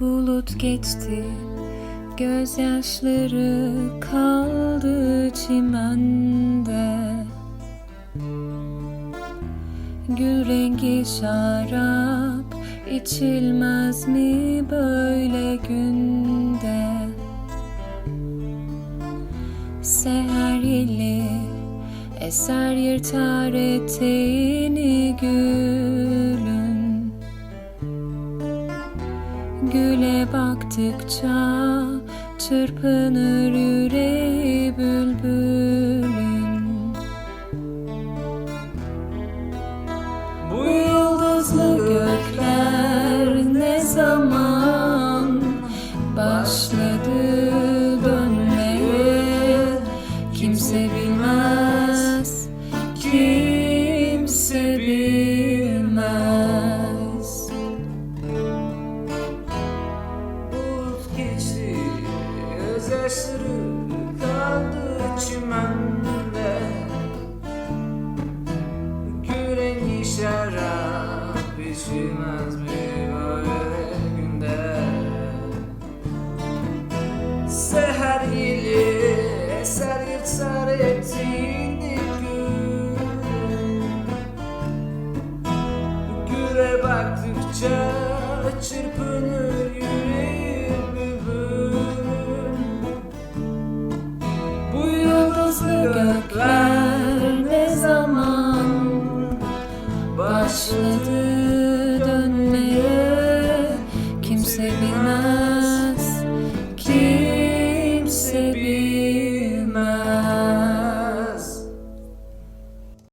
Bulut geçti, gözyaşları kaldı çimende. Gül rengi şarap içilmez mi böyle günde? Seher yeli eser yırtar eteğini gülün. Güle baktıkça çırpınır yüreği bülbülün. Bu yıldızlı gökler ne zaman başladı dönmeye kimse bilmez, kimse gözyaşları kaldı çimende. Gül rengi şarap içilmez mi böyle günde? Seher yeli eser yırtar ettiğini gül. Güre baktıkça çırpınır yıldızlı gökler ne zaman başladı